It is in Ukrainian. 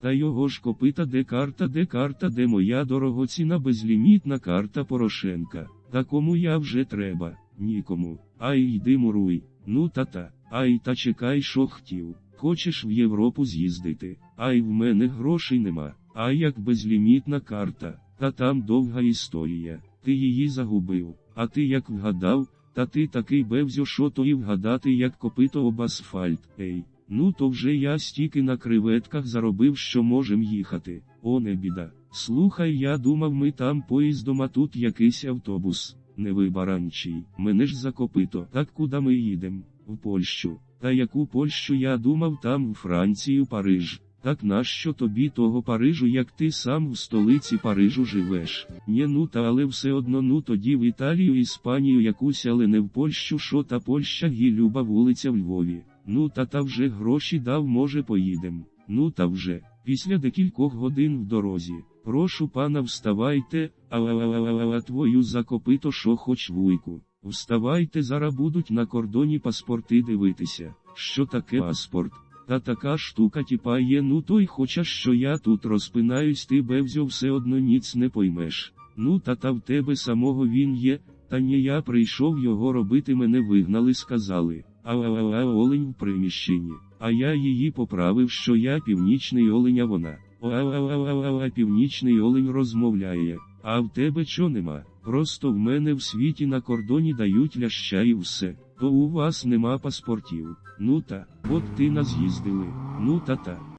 Та його ж копита де карта, де карта, де моя дорогоцінна безлімітна карта Порошенка. Та кому я вже треба, нікому. Ай йди муруй, ну та-та, ай та чекай, що хотів. Хочеш в Європу з'їздити, ай в мене грошей нема, а як безлімітна карта, та там довга історія, ти її загубив, а ти як вгадав, та ти такий бевзьо, що то і вгадати, як копито об асфальт, ей. Ну то вже я стільки на креветках заробив, що можем їхати. О, не біда. Слухай, я думав, ми там поїздом, а тут якийсь автобус. Не ви мене ж за копито. Так куди ми їдем? В Польщу. Та яку Польщу я думав там в Францію, Париж. Так нащо тобі того Парижу, як ти сам в столиці Парижу живеш? Нє ну та але все одно ну тоді в Італію, Іспанію якусь, але не в Польщу, що та Польща гі люба вулиця в Львові. Ну та та вже гроші дав, може поїдем. Ну та вже, після декількох годин в дорозі. Прошу пана, вставайте, а твою закопито, що хоч вуйку. Вставайте, зараз будуть на кордоні паспорти дивитися. Що таке паспорт? Та така штука тіпа є, ну той хоча що я тут розпинаюсь, ти бевзьо все одно ніц не поймеш. Ну та та в тебе самого він є, та не я прийшов його робити, мене вигнали, сказали. А олень в приміщенні. А я її поправив, що я північний олень, а вона. О, а а а а а північний олень розмовляє. А в тебе чо нема? Просто в мене в світі на кордоні дають ляща і все. То у вас нема паспортів. Ну та, от ти нас їздили. Ну та та.